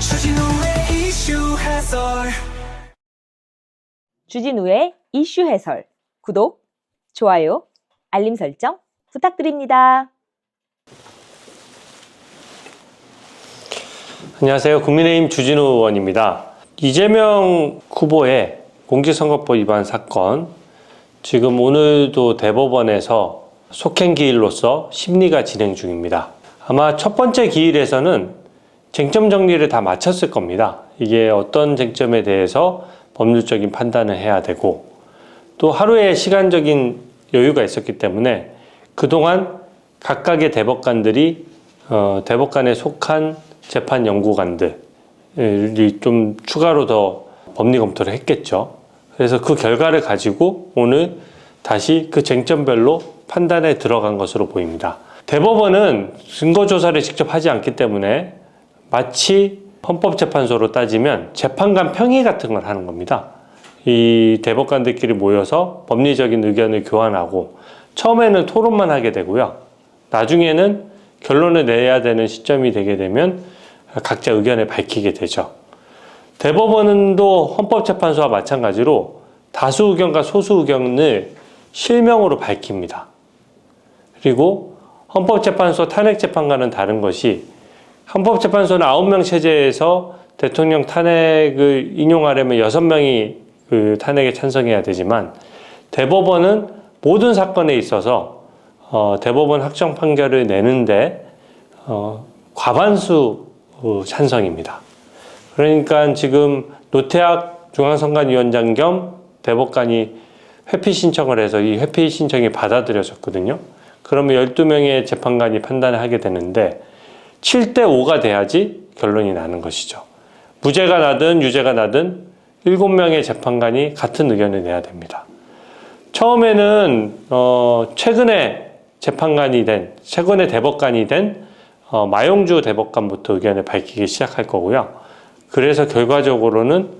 주진우의 이슈 해설 주진우의 이슈 해설. 구독, 좋아요, 알림 설정 부탁드립니다. 안녕하세요. 국민의힘 주진우 의원입니다. 이재명 후보의 공직선거법 위반 사건, 지금 오늘도 대법원에서 속행 기일로서 심리가 진행 중입니다. 아마 첫 번째 기일에서는 쟁점 정리를 다 마쳤을 겁니다. 이게 어떤 쟁점에 대해서 법률적인 판단을 해야 되고, 또 하루의 시간적인 여유가 있었기 때문에 그동안 각각의 대법관들이 어, 대법관에 속한 재판 연구관들이 좀 추가로 더 법리 검토를 했겠죠. 그래서 그 결과를 가지고 오늘 다시 그 쟁점별로 판단에 들어간 것으로 보입니다. 대법원은 증거조사를 직접 하지 않기 때문에 마치 헌법재판소로 따지면 재판관 평의 같은 걸 하는 겁니다. 이 대법관들끼리 모여서 법리적인 의견을 교환하고 처음에는 토론만 하게 되고요. 나중에는 결론을 내야 되는 시점이 되게 되면 각자 의견을 밝히게 되죠. 대법원도 헌법재판소와 마찬가지로 다수 의견과 소수 의견을 실명으로 밝힙니다. 그리고 헌법재판소 탄핵재판과는 다른 것이 헌법재판소는 9명 체제에서 대통령 탄핵을 인용하려면 6명이 그 탄핵에 찬성해야 되지만 대법원은 모든 사건에 있어서 어, 대법원 확정 판결을 내는데 어, 과반수 어, 찬성입니다. 그러니까 지금 노태학 중앙선관위원장 겸 대법관이 회피 신청을 해서 이 회피 신청이 받아들여졌거든요. 그러면 12명의 재판관이 판단을 하게 되는데 7대 5가 돼야지 결론이 나는 것이죠. 무죄가 나든 유죄가 나든 7명의 재판관이 같은 의견을 내야 됩니다. 처음에는 어, 최근에 재판관이 된 최근에 대법관이 된 어, 마용주 대법관부터 의견을 밝히기 시작할 거고요. 그래서 결과적으로는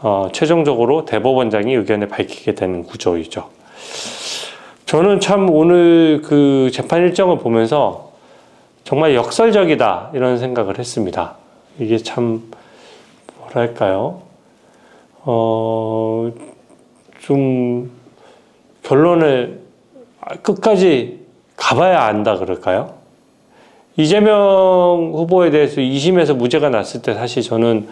어, 최종적으로 대법원장이 의견을 밝히게 되는 구조이죠. 저는 참 오늘 그 재판 일정을 보면서 정말 역설적이다 이런 생각을 했습니다. 이게 참 뭐랄까요? 어, 좀 결론을 끝까지 가봐야 안다 그럴까요? 이재명 후보에 대해서 2심에서 무죄가 났을 때 사실 저는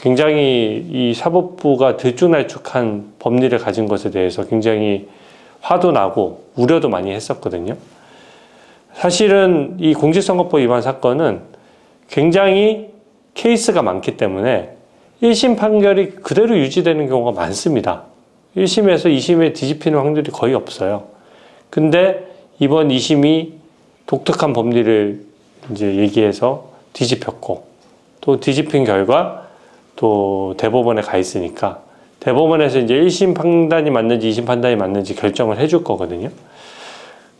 굉장히 이 사법부가 들쭉날쭉한 법리를 가진 것에 대해서 굉장히 화도 나고 우려도 많이 했었거든요. 사실은 이 공직선거법 위반 사건은 굉장히 케이스가 많기 때문에 1심 판결이 그대로 유지되는 경우가 많습니다. 1심에서 2심에 뒤집히는 확률이 거의 없어요. 근데 이번 2심이 독특한 법리를 이제 얘기해서 뒤집혔고 또 뒤집힌 결과 또 대법원에 가 있으니까 대법원에서 이제 1심 판단이 맞는지 2심 판단이 맞는지 결정을 해줄 거거든요.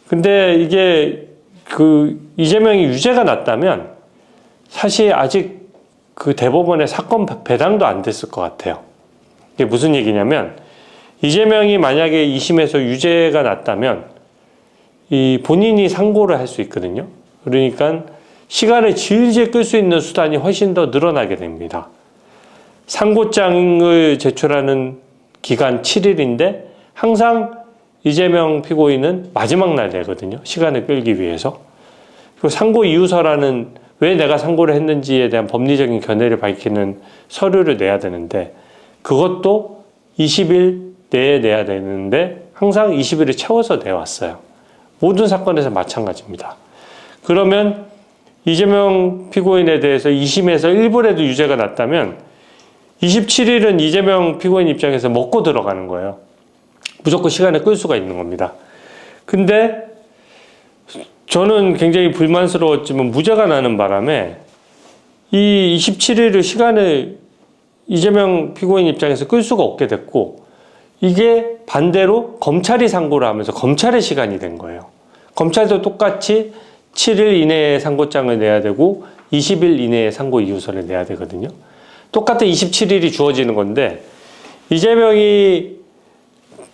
근데 이게 그 이재명이 유죄가 났다면 사실 아직 그 대법원의 사건 배당도 안 됐을 것 같아요. 이게 무슨 얘기냐면 이재명이 만약에 2심에서 유죄가 났다면 이 본인이 상고를 할 수 있거든요. 그러니까 시간을 질질 끌 수 있는 수단이 훨씬 더 늘어나게 됩니다. 상고장을 제출하는 기간 7일인데 항상 이재명 피고인은 마지막 날 내거든요. 시간을 끌기 위해서. 그리고 상고 이유서라는 왜 내가 상고를 했는지에 대한 법리적인 견해를 밝히는 서류를 내야 되는데 그것도 20일 내에 내야 되는데 항상 20일을 채워서 내왔어요. 모든 사건에서 마찬가지입니다. 그러면 이재명 피고인에 대해서 2심에서 일부라도 유죄가 났다면 27일은 이재명 피고인 입장에서 먹고 들어가는 거예요. 무조건 시간을 끌 수가 있는 겁니다. 근데 저는 굉장히 불만스러웠지만 무죄가 나는 바람에 이 27일을 시간을 이재명 피고인 입장에서 끌 수가 없게 됐고 이게 반대로 검찰이 상고를 하면서 검찰의 시간이 된 거예요. 검찰도 똑같이 7일 이내에 상고장을 내야 되고 20일 이내에 상고 이유서를 내야 되거든요. 똑같은 27일이 주어지는 건데 이재명이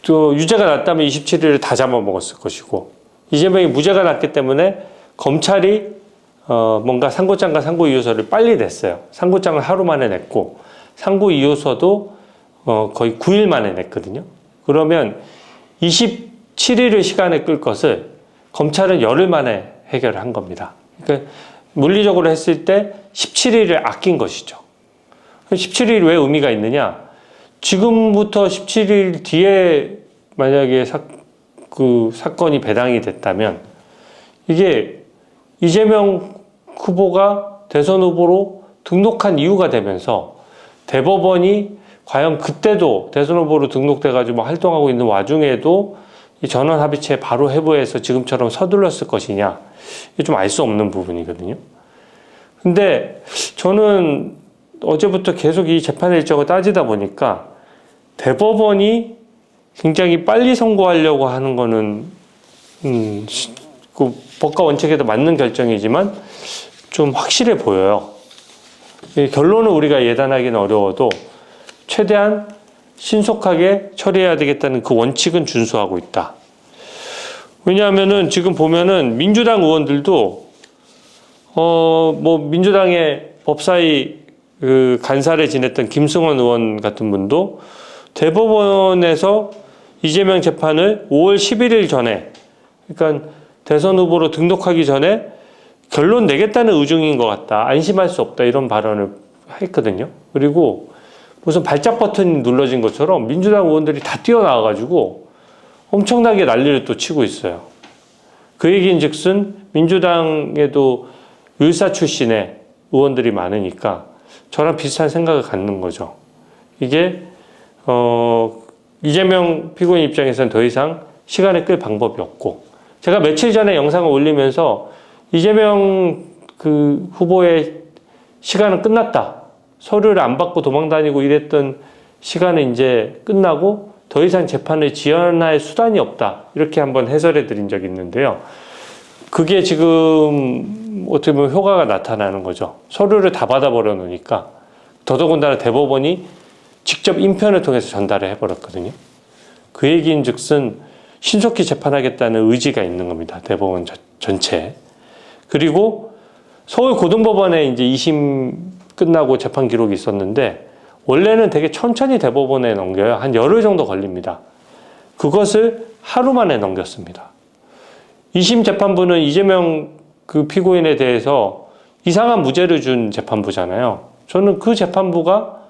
또 유죄가 났다면 27일을 다 잡아먹었을 것이고 이재명이 무죄가 났기 때문에 검찰이 어, 뭔가 상고장과 상고 이유서를 빨리 냈어요. 상고장을 하루 만에 냈고 상고 이유서도 어, 거의 9일 만에 냈거든요. 그러면 27일을 시간에 끌 것을 검찰은 열흘 만에 해결을 한 겁니다. 그러니까 물리적으로 했을 때 17일을 아낀 것이죠. 17일이 왜 의미가 있느냐? 지금부터 17일 뒤에 만약에 사, 그 사건이 배당이 됐다면 이게 이재명 후보가 대선 후보로 등록한 이유가 되면서 대법원이 과연 그때도 대선 후보로 등록돼가지고 뭐 활동하고 있는 와중에도 이 전원 합의체 바로 해부해서 지금처럼 서둘렀을 것이냐 이게 좀 알 수 없는 부분이거든요. 근데 저는 어제부터 계속 이 재판 일정을 따지다 보니까 대법원이 굉장히 빨리 선고하려고 하는 거는 음, 시- 그 법과 원칙에도 맞는 결정이지만 좀 확실해 보여요. 이 결론은 우리가 예단하기는 어려워도 최대한 신속하게 처리해야 되겠다는 그 원칙은 준수하고 있다. 왜냐하면은 지금 보면은 민주당 의원들도 어 뭐 민주당의 법사위 그 간사를 지냈던 김승원 의원 같은 분도 대법원에서 이재명 재판을 5월 11일 전에 그러니까 대선 후보로 등록하기 전에 결론 내겠다는 의중인 것 같다. 안심할 수 없다. 이런 발언을 했거든요. 그리고 무슨 발작 버튼이 눌러진 것처럼 민주당 의원들이 다 뛰어나와가지고 엄청나게 난리를 또 치고 있어요. 그 얘기인 즉슨 민주당에도 율사 출신의 의원들이 많으니까 저랑 비슷한 생각을 갖는 거죠. 이게, 어, 이재명 피고인 입장에서는 더 이상 시간을 끌 방법이 없고, 제가 며칠 전에 영상을 올리면서 이재명 그 후보의 시간은 끝났다. 서류를 안 받고 도망 다니고 이랬던 시간은 이제 끝나고 더 이상 재판을 지연할 수단이 없다. 이렇게 한번 해설해 드린 적이 있는데요. 그게 지금 어떻게 보면 효과가 나타나는 거죠. 서류를 다 받아버려 놓으니까 더더군다나 대법원이 직접 인편을 통해서 전달을 해버렸거든요. 그 얘기인 즉슨 신속히 재판하겠다는 의지가 있는 겁니다. 대법원 저- 전체에. 그리고 서울 고등법원에 이제 2심 끝나고 재판 기록이 있었는데 원래는 되게 천천히 대법원에 넘겨요. 한 열흘 정도 걸립니다. 그것을 하루 만에 넘겼습니다. 2심 재판부는 이재명 그 피고인에 대해서 이상한 무죄를 준 재판부잖아요. 저는 그 재판부가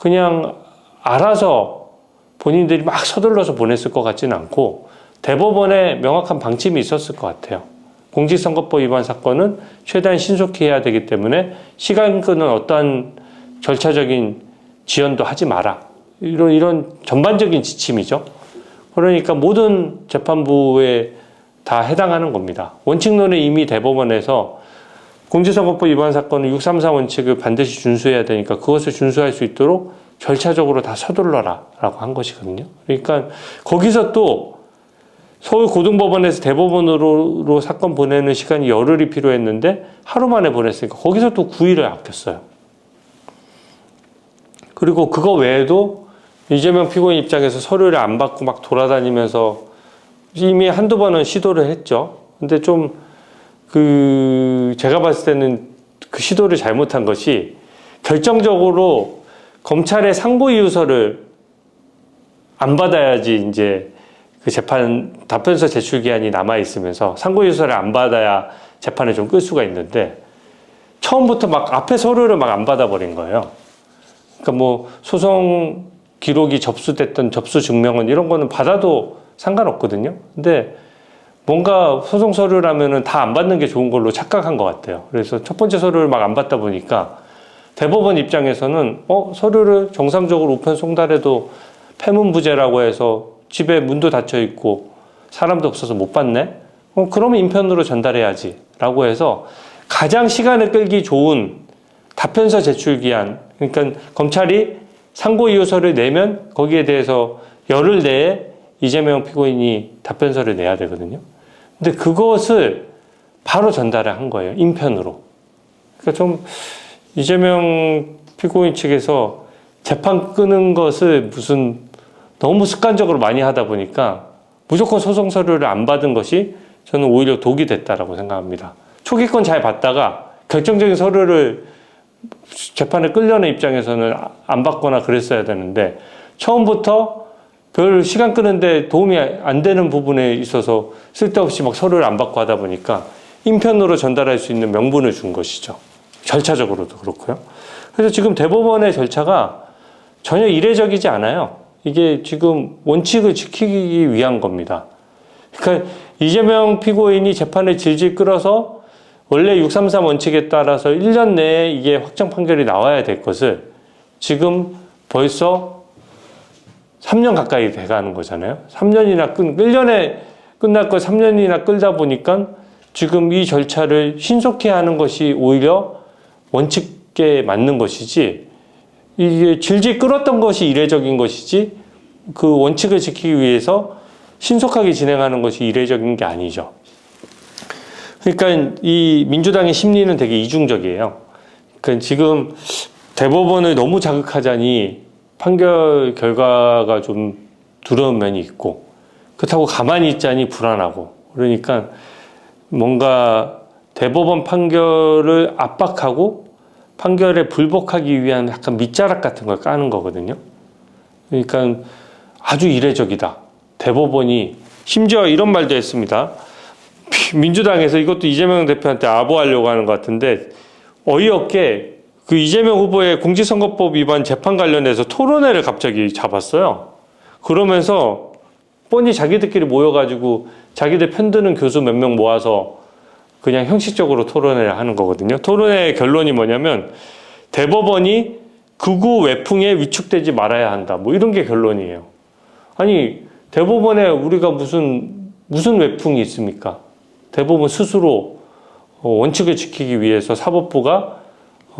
그냥 알아서 본인들이 막 서둘러서 보냈을 것 같지는 않고 대법원에 명확한 방침이 있었을 것 같아요. 공직선거법 위반 사건은 최대한 신속히 해야 되기 때문에 시간 끄는 어떠한 절차적인 지연도 하지 마라. 이런, 이런 전반적인 지침이죠. 그러니까 모든 재판부에 다 해당하는 겁니다. 원칙론은 이미 대법원에서 공직선거법 위반 사건은 634 원칙을 반드시 준수해야 되니까 그것을 준수할 수 있도록 절차적으로 다 서둘러라 라고 한 것이거든요. 그러니까 거기서 또 서울 고등법원에서 대법원으로 사건 보내는 시간이 열흘이 필요했는데 하루 만에 보냈으니까 거기서 또 9일을 아꼈어요. 그리고 그거 외에도 이재명 피고인 입장에서 서류를 안 받고 막 돌아다니면서 이미 한두 번은 시도를 했죠. 근데 좀 그 제가 봤을 때는 그 시도를 잘못한 것이 결정적으로 검찰의 상고 이유서를 안 받아야지 이제 그 재판 답변서 제출 기한이 남아 있으면서 상고 이유서를 안 받아야 재판을 좀 끌 수가 있는데 처음부터 막 앞에 서류를 막 안 받아버린 거예요. 그러니까 뭐 소송 기록이 접수됐던 접수 증명은 이런 거는 받아도 상관없거든요. 근데 뭔가 소송 서류라면은 다 안 받는 게 좋은 걸로 착각한 것 같아요. 그래서 첫 번째 서류를 막 안 받다 보니까 대법원 입장에서는 어 서류를 정상적으로 우편 송달해도 폐문부제라고 해서 집에 문도 닫혀 있고 사람도 없어서 못 받네. 어 그러면 인편으로 전달해야지라고 해서 가장 시간을 끌기 좋은 답변서 제출 기한 그러니까 검찰이 상고 이유서를 내면 거기에 대해서 열흘 내에 이재명 피고인이 답변서를 내야 되거든요. 근데 그것을 바로 전달을 한 거예요. 인편으로. 그러니까 좀 이재명 피고인 측에서 재판 끄는 것을 무슨 너무 습관적으로 많이 하다 보니까 무조건 소송 서류를 안 받은 것이 저는 오히려 독이 됐다라고 생각합니다. 초기권 잘 받다가 결정적인 서류를 재판에 끌려는 입장에서는 안 받거나 그랬어야 되는데 처음부터 별 시간 끄는데 도움이 안 되는 부분에 있어서 쓸데없이 막 서류를 안 받고 하다 보니까 인편으로 전달할 수 있는 명분을 준 것이죠. 절차적으로도 그렇고요. 그래서 지금 대법원의 절차가 전혀 이례적이지 않아요. 이게 지금 원칙을 지키기 위한 겁니다. 그러니까 이재명 피고인이 재판을 질질 끌어서 원래 633 원칙에 따라서 1년 내에 이게 확정 판결이 나와야 될 것을 지금 벌써 3년 가까이 돼가는 거잖아요. 3년이나 끝, 1년에 끝날 걸 3년이나 끌다 보니까 지금 이 절차를 신속히 하는 것이 오히려 원칙에 맞는 것이지 이게 질질 끌었던 것이 이례적인 것이지 그 원칙을 지키기 위해서 신속하게 진행하는 것이 이례적인 게 아니죠. 그러니까 이 민주당의 심리는 되게 이중적이에요. 그러니까 지금 대법원을 너무 자극하자니 판결 결과가 좀 두려운 면이 있고 그렇다고 가만히 있자니 불안하고 그러니까 뭔가 대법원 판결을 압박하고 판결에 불복하기 위한 약간 밑자락 같은 걸 까는 거거든요. 그러니까 아주 이례적이다. 대법원이 심지어 이런 말도 했습니다. 민주당에서 이것도 이재명 대표한테 아부하려고 하는 것 같은데 어이없게 그 이재명 후보의 공직선거법 위반 재판 관련해서 토론회를 갑자기 잡았어요. 그러면서 뻔히 자기들끼리 모여가지고 자기들 편드는 교수 몇 명 모아서 그냥 형식적으로 토론회를 하는 거거든요. 토론회의 결론이 뭐냐면 대법원이 극우 외풍에 위축되지 말아야 한다. 뭐 이런 게 결론이에요. 아니 대법원에 우리가 무슨 무슨 외풍이 있습니까? 대법원 스스로 어, 원칙을 지키기 위해서 사법부가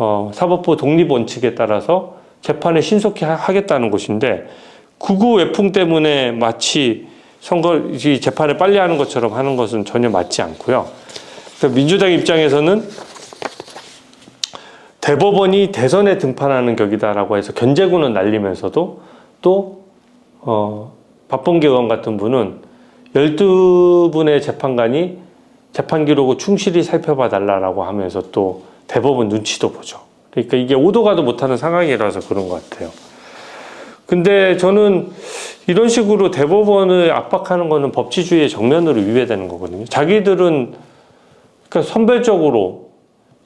어, 사법부 독립 원칙에 따라서 재판을 신속히 하- 하겠다는 것인데 극우 외풍 때문에 마치 선거 이 재판을 빨리 하는 것처럼 하는 것은 전혀 맞지 않고요. 그래서 민주당 입장에서는 대법원이 대선에 등판하는 격이다라고 해서 견제구는 날리면서도 또 어, 박범계 의원 같은 분은 12분의 재판관이 재판 기록을 충실히 살펴봐 달라라고 하면서 또 대법원 눈치도 보죠. 그러니까 이게 오도 가도 못하는 상황이라서 그런 것 같아요. 근데 저는 이런 식으로 대법원을 압박하는 거는 법치주의의 정면으로 위배되는 거거든요. 자기들은 그러니까 선별적으로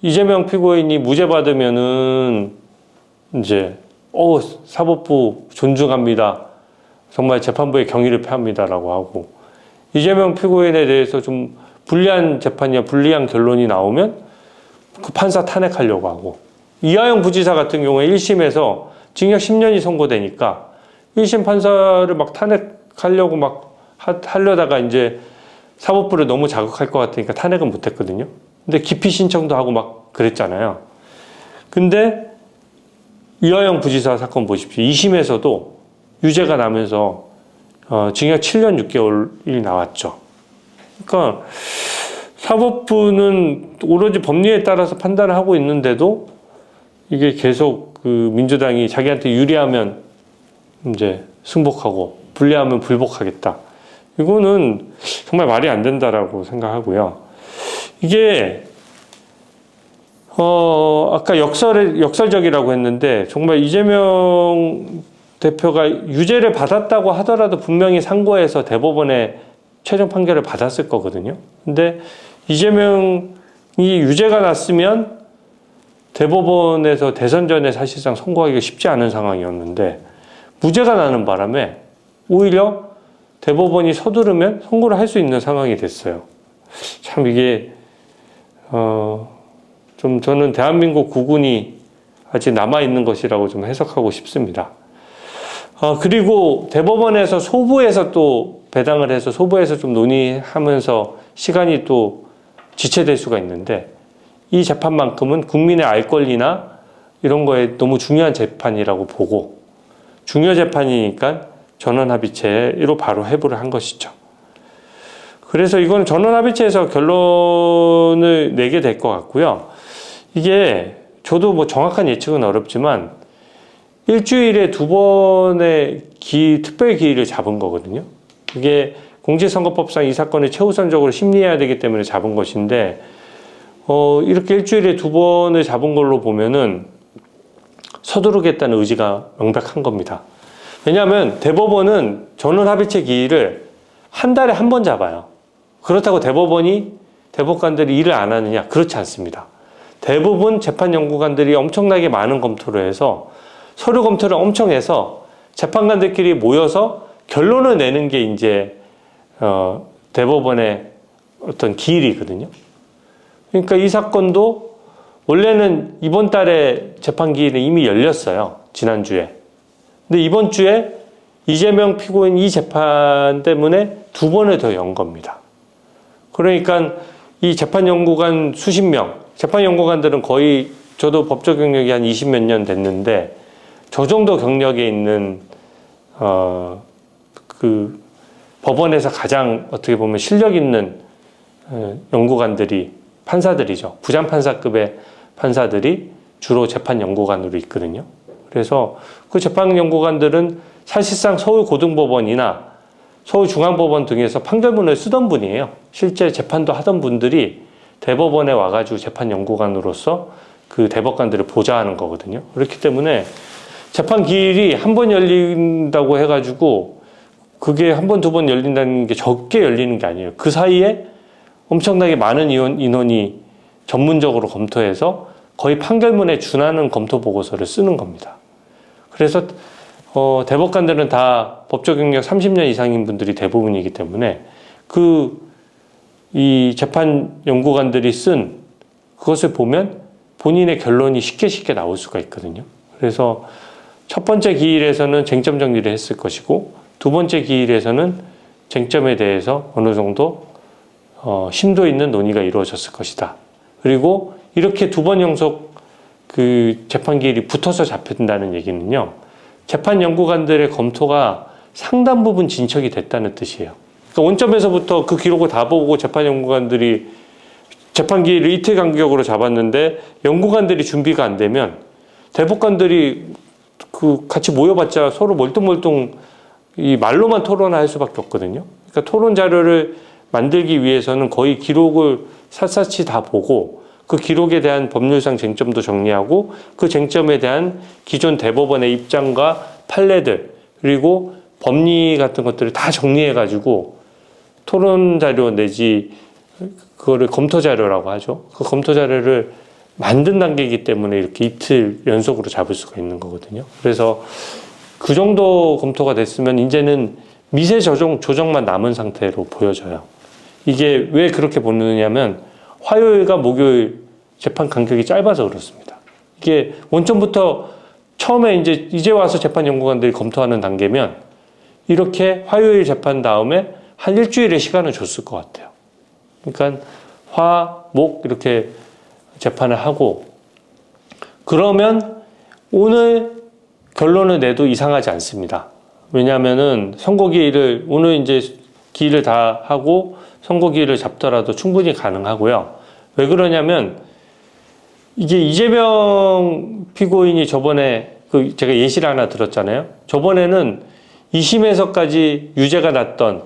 이재명 피고인이 무죄 받으면은 이제 어 사법부 존중합니다. 정말 재판부의 경의를 표합니다라고 하고 이재명 피고인에 대해서 좀 불리한 재판이야 불리한 결론이 나오면 그 판사 탄핵하려고 하고 이하영 부지사 같은 경우에 1심에서 징역 10년이 선고되니까 1심 판사를 막 탄핵하려고 막 하, 하려다가 이제 사법부를 너무 자극할 것 같으니까 탄핵은 못했거든요. 근데 기피 신청도 하고 막 그랬잖아요. 근데 이하영 부지사 사건 보십시오. 2심에서도 유죄가 나면서 어, 징역 7년 6개월이 나왔죠. 그러니까 사법부는 오로지 법리에 따라서 판단을 하고 있는데도 이게 계속 그 민주당이 자기한테 유리하면 이제 승복하고 불리하면 불복하겠다. 이거는 정말 말이 안 된다라고 생각하고요. 이게 어 아까 역설 역설적이라고 했는데 정말 이재명 대표가 유죄를 받았다고 하더라도 분명히 상고에서 대법원에 최종 판결을 받았을 거거든요. 근데 이재명이 유죄가 났으면 대법원에서 대선 전에 사실상 선고하기가 쉽지 않은 상황이었는데 무죄가 나는 바람에 오히려 대법원이 서두르면 선고를 할 수 있는 상황이 됐어요. 참 이게 어, 좀 저는 대한민국 국군이 아직 남아 있는 것이라고 좀 해석하고 싶습니다. 어, 그리고 대법원에서 소부에서 또 배당을 해서 소부에서 좀 논의하면서 시간이 또 지체될 수가 있는데 이 재판만큼은 국민의 알 권리나 이런 거에 너무 중요한 재판이라고 보고 중요 재판이니까 전원합의체로 바로 회부를 한 것이죠. 그래서 이거는 전원합의체에서 결론을 내게 될 것 같고요. 이게 저도 뭐 정확한 예측은 어렵지만 일주일에 두 번의 기, 특별 기일을 잡은 거거든요. 이게 공직선거법상 이 사건을 최우선적으로 심리해야 되기 때문에 잡은 것인데 어, 이렇게 일주일에 두 번을 잡은 걸로 보면은 서두르겠다는 의지가 명백한 겁니다. 왜냐하면 대법원은 전원 합의체 기일을 한 달에 한 번 잡아요. 그렇다고 대법원이 대법관들이 일을 안 하느냐? 그렇지 않습니다. 대부분 재판 연구관들이 엄청나게 많은 검토를 해서 서류 검토를 엄청 해서 재판관들끼리 모여서 결론을 내는 게 이제 어, 대법원의 어떤 기일이거든요. 그러니까 이 사건도 원래는 이번 달에 재판 기일이 이미 열렸어요. 지난주에. 근데 이번 주에 이재명 피고인 이 재판 때문에 두 번을 더 연 겁니다. 그러니까 이 재판 연구관 수십 명, 재판 연구관들은 거의 저도 법적 경력이 한 20몇 년 됐는데 저 정도 경력에 있는 어 그 법원에서 가장 어떻게 보면 실력 있는 어, 연구관들이 판사들이죠. 부장 판사급의 판사들이 주로 재판 연구관으로 있거든요. 그래서 그 재판 연구관들은 사실상 서울 고등법원이나 서울중앙법원 등에서 판결문을 쓰던 분이에요. 실제 재판도 하던 분들이 대법원에 와가지고 재판 연구관으로서 그 대법관들을 보좌하는 거거든요. 그렇기 때문에 재판 기일이 한 번 열린다고 해가지고 그게 한 번, 두 번 열린다는 게 적게 열리는 게 아니에요. 그 사이에 엄청나게 많은 인원, 인원이 전문적으로 검토해서 거의 판결문에 준하는 검토 보고서를 쓰는 겁니다. 그래서 어, 대법관들은 다 법적 경력 30년 이상인 분들이 대부분이기 때문에 그 이 재판 연구관들이 쓴 그것을 보면 본인의 결론이 쉽게 쉽게 나올 수가 있거든요. 그래서 첫 번째 기일에서는 쟁점 정리를 했을 것이고 두 번째 기일에서는 쟁점에 대해서 어느 정도 어, 심도 있는 논의가 이루어졌을 것이다. 그리고 이렇게 두 번 연속 그 재판 기일이 붙어서 잡힌다는 얘기는요. 재판 연구관들의 검토가 상당 부분 진척이 됐다는 뜻이에요. 그러니까 원점에서부터 그 기록을 다 보고 재판 연구관들이 재판 기일을 이틀 간격으로 잡았는데 연구관들이 준비가 안 되면 대법관들이 그 같이 모여봤자 서로 멀뚱멀뚱 이 말로만 토론할 수밖에 없거든요. 그러니까 토론 자료를 만들기 위해서는 거의 기록을 샅샅이 다 보고 그 기록에 대한 법률상 쟁점도 정리하고 그 쟁점에 대한 기존 대법원의 입장과 판례들 그리고 법리 같은 것들을 다 정리해 가지고 토론 자료 내지 그거를 검토 자료라고 하죠. 그 검토 자료를 만든 단계이기 때문에 이렇게 이틀 연속으로 잡을 수가 있는 거거든요. 그래서 그 정도 검토가 됐으면 이제는 미세 조정, 조정만 남은 상태로 보여져요. 이게 왜 그렇게 보느냐면 화요일과 목요일 재판 간격이 짧아서 그렇습니다. 이게 원점부터 처음에 이제 이제 와서 재판 연구관들이 검토하는 단계면 이렇게 화요일 재판 다음에 한 일주일의 시간을 줬을 것 같아요. 그러니까 화, 목 이렇게 재판을 하고 그러면 오늘 결론을 내도 이상하지 않습니다. 왜냐하면은 선거 기일을 오늘 이제 기일을 다 하고 선거 기일을 잡더라도 충분히 가능하고요. 왜 그러냐면 이게 이재명 피고인이 저번에 그 제가 예시를 하나 들었잖아요. 저번에는 2심에서까지 유죄가 났던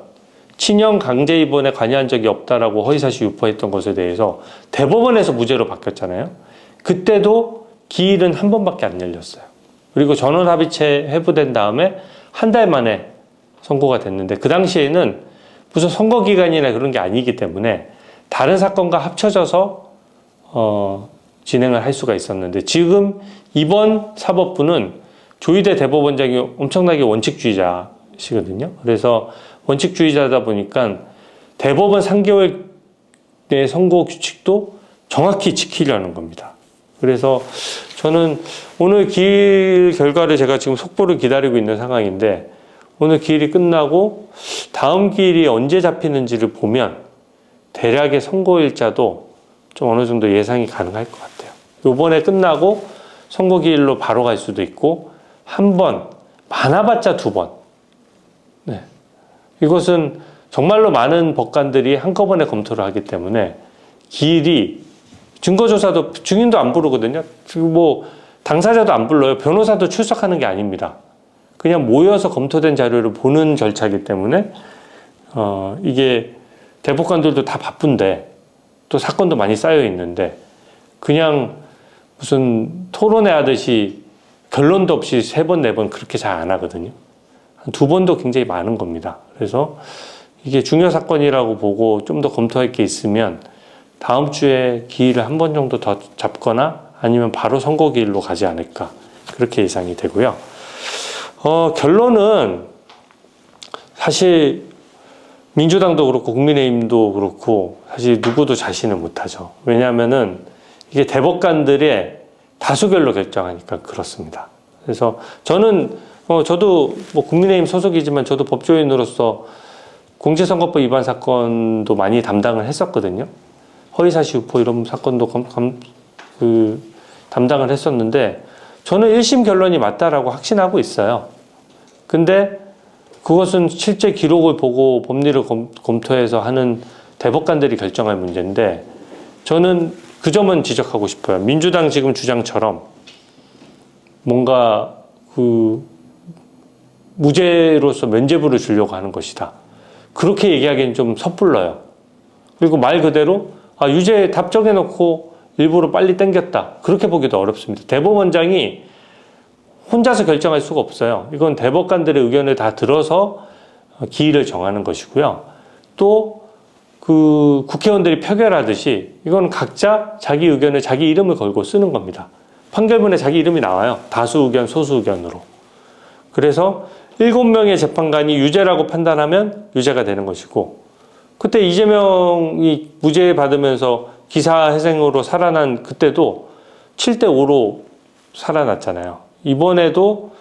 친형 강제 입원에 관여한 적이 없다라고 허위사실 유포했던 것에 대해서 대법원에서 무죄로 바뀌었잖아요. 그때도 기일은 한 번밖에 안 열렸어요. 그리고 전원 합의체 회부된 다음에 한 달 만에 선고가 됐는데 그 당시에는 무슨 선거 기간이나 그런 게 아니기 때문에 다른 사건과 합쳐져서 어, 진행을 할 수가 있었는데 지금 이번 사법부는 조희대 대법원장이 엄청나게 원칙주의자시거든요. 그래서 원칙주의자다 보니까 대법원 3개월 내 선고 규칙도 정확히 지키려는 겁니다. 그래서 저는 오늘 기일 결과를 제가 지금 속보를 기다리고 있는 상황인데 오늘 기일이 끝나고 다음 기일이 언제 잡히는지를 보면 대략의 선고일자도 좀 어느 정도 예상이 가능할 것 같아요. 요번에 끝나고 선거 기일로 바로 갈 수도 있고 한 번, 많아봤자 두 번. 네. 이것은 정말로 많은 법관들이 한꺼번에 검토를 하기 때문에 기일이 증거조사도 증인도 안 부르거든요. 뭐 당사자도 안 불러요. 변호사도 출석하는 게 아닙니다. 그냥 모여서 검토된 자료를 보는 절차이기 때문에 어 이게 대법관들도 다 바쁜데 또 사건도 많이 쌓여 있는데 그냥 무슨 토론회 하듯이 결론도 없이 세 번, 네 번 그렇게 잘 안 하거든요. 한 두 번도 굉장히 많은 겁니다. 그래서 이게 중요 사건이라고 보고 좀 더 검토할 게 있으면 다음 주에 기일을 한 번 정도 더 잡거나 아니면 바로 선거 기일로 가지 않을까 그렇게 예상이 되고요. 어, 결론은 사실 민주당도 그렇고 국민의힘도 그렇고 사실 누구도 자신을 못하죠. 왜냐하면은 이게 대법관들의 다수결로 결정하니까 그렇습니다. 그래서 저는 어, 저도 뭐 국민의힘 소속이지만 저도 법조인으로서 공직선거법 위반 사건도 많이 담당을 했었거든요. 허위사실 유포 이런 사건도 검, 검- 그 담당을 했었는데 저는 1심 결론이 맞다라고 확신하고 있어요. 근데 그것은 실제 기록을 보고 법리를 검, 검토해서 하는 대법관들이 결정할 문제인데 저는 그 점은 지적하고 싶어요. 민주당 지금 주장처럼 뭔가 그 무죄로서 면죄부를 주려고 하는 것이다. 그렇게 얘기하기엔 좀 섣불러요. 그리고 말 그대로 아, 유죄 답 정해놓고 일부러 빨리 땡겼다. 그렇게 보기도 어렵습니다. 대법원장이 혼자서 결정할 수가 없어요. 이건 대법관들의 의견을 다 들어서 기일을 정하는 것이고요. 또 그 국회의원들이 표결하듯이 이건 각자 자기 의견을 자기 이름을 걸고 쓰는 겁니다. 판결문에 자기 이름이 나와요. 다수 의견, 소수 의견으로. 그래서 일곱 명의 재판관이 유죄라고 판단하면 유죄가 되는 것이고 그때 이재명이 무죄 받으면서 기사회생으로 살아난 그때도 7대 5로 살아났잖아요. 이번에도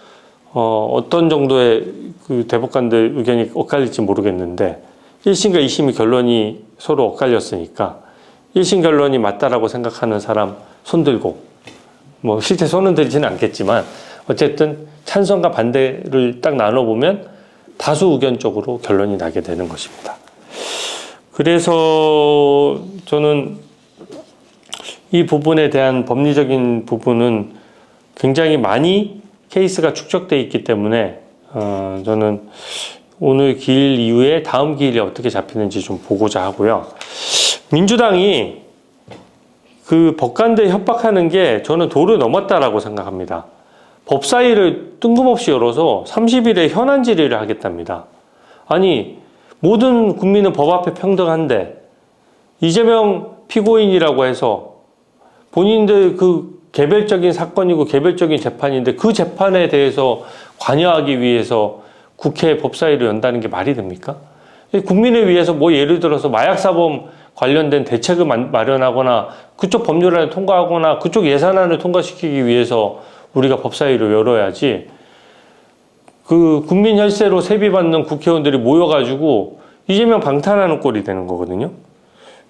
어, 어떤 정도의 그 대법관들 의견이 엇갈릴지 모르겠는데 1심과 2심의 결론이 서로 엇갈렸으니까 1심 결론이 맞다라고 생각하는 사람 손들고 뭐 실제 손은 들지는 않겠지만 어쨌든 찬성과 반대를 딱 나눠보면 다수 의견 쪽으로 결론이 나게 되는 것입니다. 그래서 저는 이 부분에 대한 법리적인 부분은 굉장히 많이 케이스가 축적돼 있기 때문에 어, 저는 오늘 기일 이후에 다음 기일이 어떻게 잡히는지 좀 보고자 하고요. 민주당이 그 법관들 협박하는 게 저는 도를 넘었다라고 생각합니다. 법사위를 뜬금없이 열어서 30일에 현안 질의를 하겠답니다. 아니 모든 국민은 법 앞에 평등한데 이재명 피고인이라고 해서 본인들 그 개별적인 사건이고 개별적인 재판인데 그 재판에 대해서 관여하기 위해서 국회 법사위를 연다는 게 말이 됩니까? 국민을 위해서 뭐 예를 들어서 마약사범 관련된 대책을 마- 마련하거나 그쪽 법률안을 통과하거나 그쪽 예산안을 통과시키기 위해서 우리가 법사위를 열어야지 그 국민 혈세로 세비받는 국회의원들이 모여가지고 이재명 방탄하는 꼴이 되는 거거든요.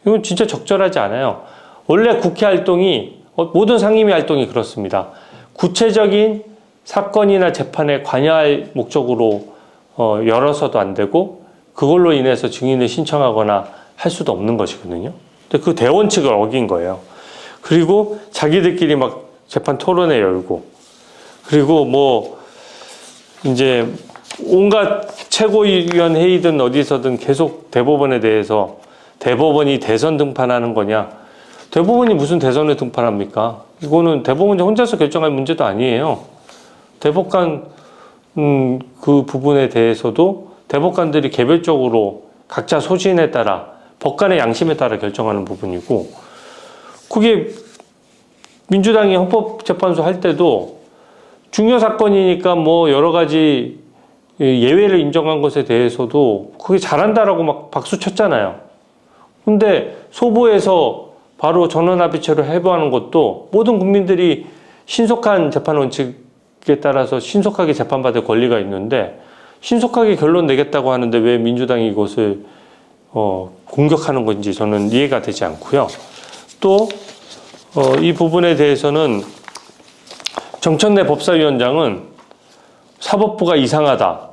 이건 진짜 적절하지 않아요. 원래 국회 활동이 어, 모든 상임위 활동이 그렇습니다. 구체적인 사건이나 재판에 관여할 목적으로 어, 열어서도 안 되고 그걸로 인해서 증인을 신청하거나 할 수도 없는 것이거든요. 근데 그 대원칙을 어긴 거예요. 그리고 자기들끼리 막 재판 토론회 열고 그리고 뭐 이제 온갖 최고위원 회의든 어디서든 계속 대법원에 대해서 대법원이 대선 등판하는 거냐 대법원이 무슨 대선을 등판합니까? 이거는 대법원이 혼자서 결정할 문제도 아니에요. 대법관 음, 그 부분에 대해서도 대법관들이 개별적으로 각자 소신에 따라 법관의 양심에 따라 결정하는 부분이고 그게 민주당이 헌법재판소 할 때도 중요 사건이니까 뭐 여러 가지 예외를 인정한 것에 대해서도 그게 잘한다라고 막 박수 쳤잖아요. 근데 소부에서 바로 전원합의체로 해부하는 것도 모든 국민들이 신속한 재판 원칙에 따라서 신속하게 재판받을 권리가 있는데 신속하게 결론 내겠다고 하는데 왜 민주당이 이것을 어, 공격하는 건지 저는 이해가 되지 않고요. 또 어, 이 부분에 대해서는 정청래 법사위원장은 사법부가 이상하다.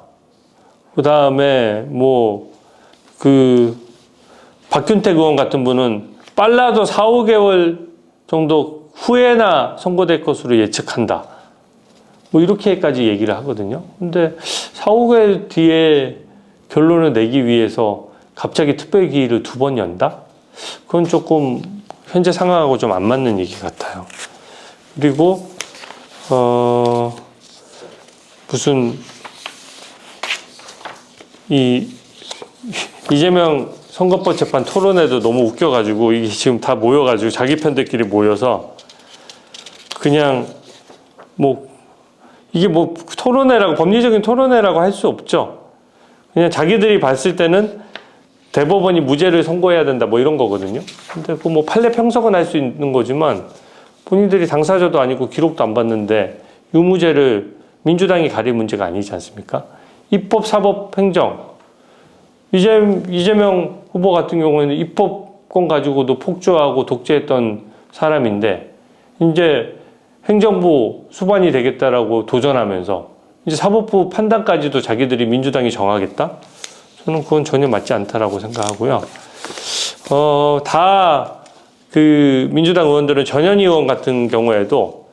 그 다음에 뭐 그 박균택 의원 같은 분은 빨라도 4, 5개월 정도 후에나 선고될 것으로 예측한다. 뭐 이렇게까지 얘기를 하거든요. 근데 4, 5개월 뒤에 결론을 내기 위해서 갑자기 특별기일을 두번 연다? 그건 조금 현재 상황하고 좀 안 맞는 얘기 같아요. 그리고 어 무슨 이 이재명 선거법 재판 토론회도 너무 웃겨가지고 이게 지금 다 모여가지고 자기 편들끼리 모여서 그냥 뭐 이게 뭐 토론회라고 법리적인 토론회라고 할 수 없죠. 그냥 자기들이 봤을 때는 대법원이 무죄를 선고해야 된다 뭐 이런 거거든요. 근데 그뭐 판례 평석은 할 수 있는 거지만 본인들이 당사자도 아니고 기록도 안 봤는데 유무죄를 민주당이 가릴 문제가 아니지 않습니까? 입법, 사법, 행정 이재, 이재명 후보 같은 경우에는 입법권 가지고도 폭주하고 독재했던 사람인데 이제 행정부 수반이 되겠다라고 도전하면서 이제 사법부 판단까지도 자기들이 민주당이 정하겠다? 저는 그건 전혀 맞지 않다라고 생각하고요. 어, 다 그 민주당 의원들은 전현희 의원 같은 경우에도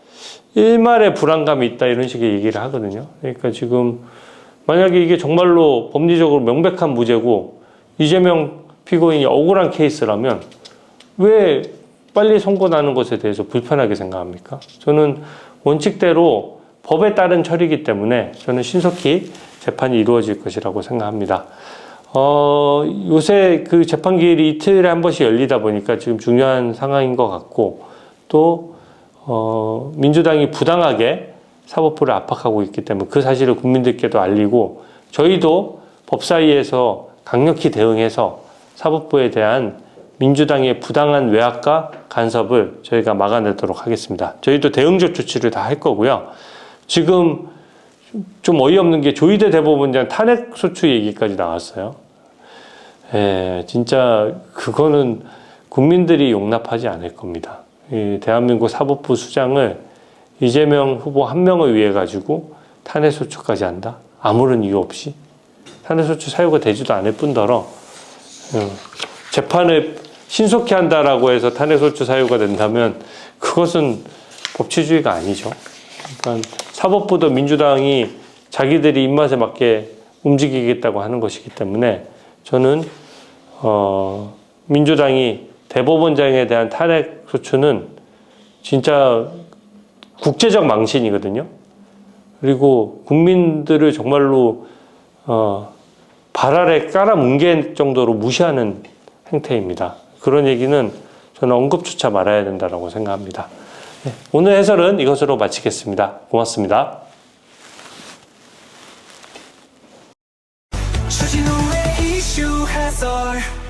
일말의 불안감이 있다 이런 식의 얘기를 하거든요. 그러니까 지금 만약에 이게 정말로 법리적으로 명백한 무죄고 이재명 피고인이 억울한 케이스라면 왜 빨리 선고 나는 것에 대해서 불편하게 생각합니까? 저는 원칙대로 법에 따른 처리이기 때문에 저는 신속히 재판이 이루어질 것이라고 생각합니다. 어, 요새 그 재판 기일이 이틀에 한 번씩 열리다 보니까 지금 중요한 상황인 것 같고 또 어, 민주당이 부당하게 사법부를 압박하고 있기 때문에 그 사실을 국민들께도 알리고 저희도 법사위에서 강력히 대응해서 사법부에 대한 민주당의 부당한 외압과 간섭을 저희가 막아내도록 하겠습니다. 저희도 대응적 조치를 다 할 거고요. 지금 좀 어이없는 게 조희대 대법원장 탄핵 소추 얘기까지 나왔어요. 예, 진짜 그거는 국민들이 용납하지 않을 겁니다. 이 대한민국 사법부 수장을 이재명 후보 한 명을 위해 가지고 탄핵 소추까지 한다? 아무런 이유 없이 탄핵 소추 사유가 되지도 않을 뿐더러 어, 재판을 신속히 한다라고 해서 탄핵 소추 사유가 된다면 그것은 법치주의가 아니죠. 그러니까 사법부도 민주당이 자기들이 입맛에 맞게 움직이겠다고 하는 것이기 때문에 저는 어, 민주당이 대법원장에 대한 탄핵 소추는 진짜 국제적 망신이거든요. 그리고 국민들을 정말로 어, 발 아래 깔아뭉갤 정도로 무시하는 행태입니다. 그런 얘기는 저는 언급조차 말아야 된다고 생각합니다. 네, 오늘 해설은 이것으로 마치겠습니다. 고맙습니다. star.